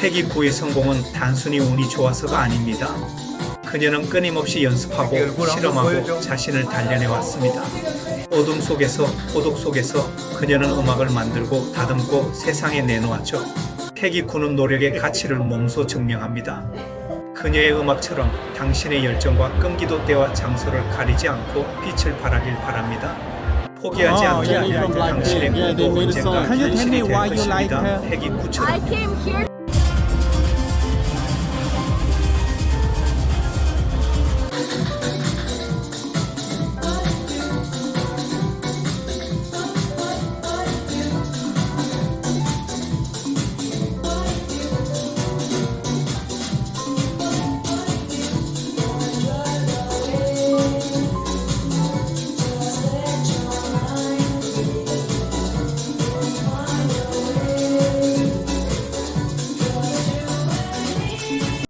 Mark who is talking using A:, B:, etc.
A: 패기구의 성공은 단순히 운이 좋아서가 아닙니다. 그녀는 끊임없이 연습하고 실험하고 자신을 단련해 왔습니다. 어둠 속에서 고독 속에서 그녀는 음악을 만들고 다듬고 세상에 내놓았죠. 패기구는 노력의 가치를 몸소 증명합니다. 그녀의 음악처럼 당신의 열정과 끈기도 때와 장소를 가리지 않고 빛을 발하길 바랍니다. 포기하지 않는 당신의 꿈도 언젠가 현실이 될 것입니다. 태기코처럼